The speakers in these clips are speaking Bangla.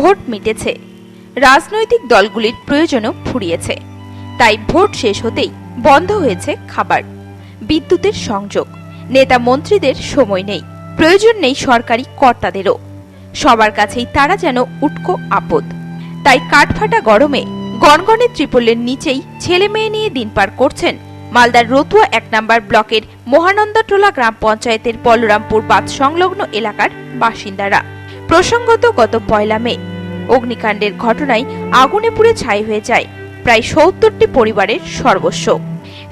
ভোট মিটেছে। রাজনৈতিক দলগুলির প্রয়োজনও ফুরিয়েছে। তাই ভোট শেষ হতেই বন্ধ হয়েছে খাবার। বিদ্যুতের সংযোগ। নেতা মন্ত্রীদের সময় নেই। প্রয়োজন নেই সরকারি কর্তাদেরও। সবার কাছেই তারা যেন উটকো আপদ। তাই কাঠফাটা গরমে গনগনে ত্রিপলের নিচেই ছেলে মেয়ে নিয়ে দিন পার করছেন মালদার রতুয়া এক নম্বর ব্লকের মহানন্দাটোলা গ্রাম পঞ্চায়েতের বলরামপুর বাঁধ সংলগ্ন এলাকার বাসিন্দারা। প্রসঙ্গত গত পয়লা মে অগ্নিকাণ্ডের ঘটনায় আগুনে পুড়ে ছাই হয়ে যায় প্রায় সত্তরটি পরিবারের সর্বস্ব।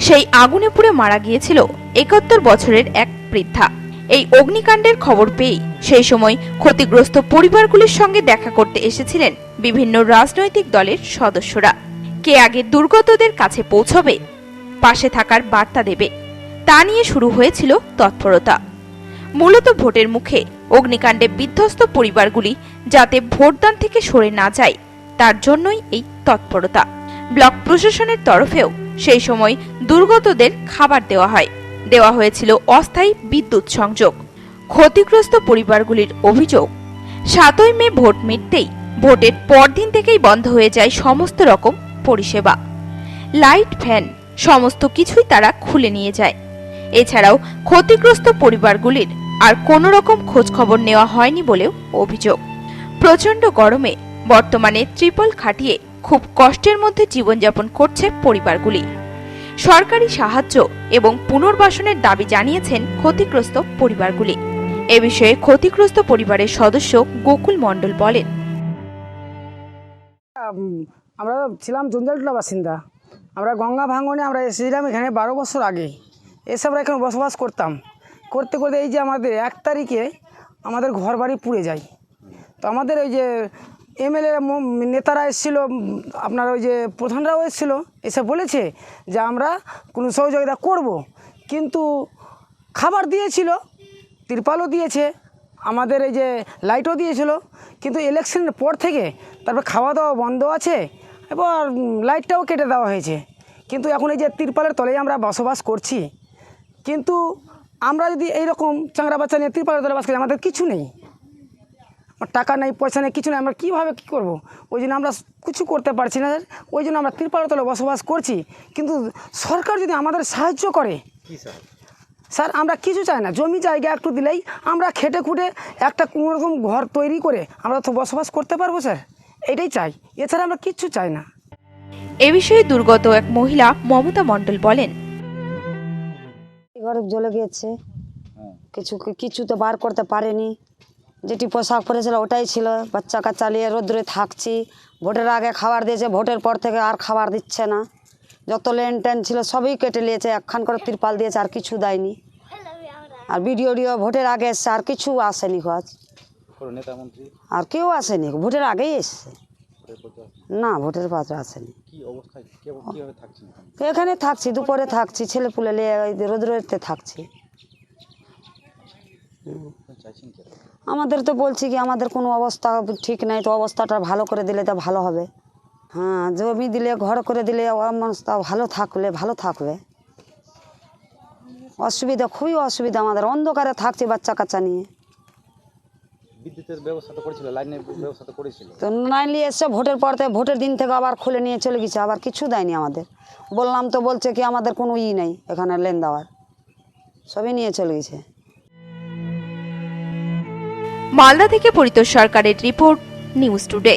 সেই আগুনে পুড়ে মারা গিয়েছিল একাত্তর বছরের এক বৃদ্ধা। এই অগ্নিকাণ্ডের খবর পেয়ে সেই সময় ক্ষতিগ্রস্ত পরিবারগুলির সঙ্গে দেখা করতে এসেছিলেন বিভিন্ন রাজনৈতিক দলের সদস্যরা। কে আগে দুর্গতদের কাছে পৌঁছবে, পাশে থাকার বার্তা দেবে, তা নিয়ে শুরু হয়েছিল তৎপরতা। মূলত ভোটের মুখে অগ্নিকাণ্ডে বিধ্বস্ত পরিবারগুলি যাতে ভোটদান থেকে সরে না যায়, তার জন্যই এই তৎপরতা। ব্লক প্রশাসনের তরফেও সেই সময় দুর্গতদের খাবার দেওয়া হয়। দেওয়া হয়েছিল অস্থায়ী বিদ্যুৎ সংযোগ। ক্ষতিগ্রস্ত পরিবারগুলির অভিযোগ, সাতই মে ভোট মিটতেই ভোটের পরদিন থেকেই বন্ধ হয়ে যায় সমস্ত রকম পরিষেবা। লাইট ফ্যান, সমস্ত কিছুই তারা খুলে নিয়ে যায়। এছাড়াও ক্ষতিগ্রস্ত পরিবারগুলির আর কোনো রকম খোঁজ খবর নেওয়া হয়নি বলেও অভিযোগ। প্রচণ্ড গরমে বর্তমানে ত্রিপল খাটিয়ে খুব কষ্টের মধ্যে জীবনযাপন করছে পরিবারগুলি। সরকারি সাহায্য এবং পুনর্বাসনের দাবি জানিয়েছেন ক্ষতিগ্রস্ত পরিবারগুলি। এ বিষয়ে ক্ষতিগ্রস্ত পরিবারের সদস্য গোকুল মণ্ডল বলেন। আমরা ছিলাম জঞ্জালটোলা বাসিন্দা। আমরা গঙ্গা ভাঙনে আমরা এসেছিলাম এখানে বারো বছর আগে। এসে আমরা এখানে বসবাস করতাম। করতে করতে এই যে আমাদের এক তারিখে আমাদের ঘর বাড়ি পুড়ে যায়। তো আমাদের ওই যে এমএলএ নেতারা এসেছিল, আপনার ওই যে প্রধানরাও এসেছিল, এসে বলেছে যে আমরা কোনো সহযোগিতা করব। কিন্তু খাবার দিয়েছিল, তিরপালও দিয়েছে, আমাদের এই যে লাইটও দিয়েছিল, কিন্তু ইলেকশনের পর থেকে তারপর খাওয়া দাওয়া বন্ধ আছে, এবার লাইটটাও কেটে দেওয়া হয়েছে। কিন্তু এখন এই যে তিরপালের তলেই আমরা বসবাস করছি, কিন্তু আমরা যদি এইরকম চাংরা বাচ্চা নিয়ে তিরপালের তলে বাস করি আমাদের কিছু নেই। আমার টাকা নেই পয়সা নেই কিছু নেই আমরা কীভাবে কী করব? ওই জন্য আমরা কিছু করতে পারছি না। ওই জন্য আমরা তিরপালের তলে বসবাস করছি। কিন্তু সরকার যদি আমাদের সাহায্য করে স্যার? আমরা কিছু চাই না। জমি জায়গা একটু দিলেই আমরা খেটে খুঁটে একটা কোনো রকম ঘর তৈরি করে আমরা তো বসবাস করতে পারব স্যার। এটাই চাই। এছাড়া আমরা কিচ্ছু চাই না। এ বিষয়ে দুর্গত এক মহিলা মমতা মণ্ডল বলেন ঘরে জ্বলে গিয়েছে। কিছু কিছু তো বার করতে পারেনি। যেটি পোশাক পরেছিল ওটাই ছিল। বাচ্চা কাচ্চা নিয়ে রোদ্রে থাকছি। ভোটের আগে খাবার দিয়েছে ভোটের পর থেকে আর খাবার দিচ্ছে না। যত লেন টেন ছিল সবই কেটে নিয়েছে একখান করে তিরপাল দিয়েছে আর কিছু দেয়নি। আর বিডিও ডিও ভোটের আগে এসছে আর কিছু আসেনি আর কেউ আসেনি ভোটের আগেই এসছে। না ভোটের পাত্র আসেনি। এখানে? থাকছি দুপুরে থাকছি ছেলে পুলে নিয়ে ওই রোদ্রেতে থাকছি। আমাদের তো বলছি কি আমাদের কোনো অবস্থা ঠিক নাই তো অবস্থাটা ভালো করে দিলে তো ভালো হবে। হ্যাঁ জমি দিলে ঘর করে দিলে অবস্থা ভালো থাকলে ভালো থাকবে। অসুবিধা খুবই অসুবিধা আমাদের। অন্ধকারে থাকছে বাচ্চা কাচ্চা নিয়ে। বিদ্যুতের ব্যবস্থা তো করেছিল লাইনের ব্যবস্থা তো করেছিল। তো লাইন নিয়ে এসছে ভোটের পর থেকে ভোটের দিন থেকে আবার খুলে নিয়ে চলে গেছে আবার কিছু দেয়নি আমাদের। বললাম তো বলছে কি আমাদের কোনো ই নেই এখানে লেন দেওয়ার। সবই নিয়ে চলে গেছে। মালদা থেকে পরিতোষ সরকারের রিপোর্ট নিউজ টুডে।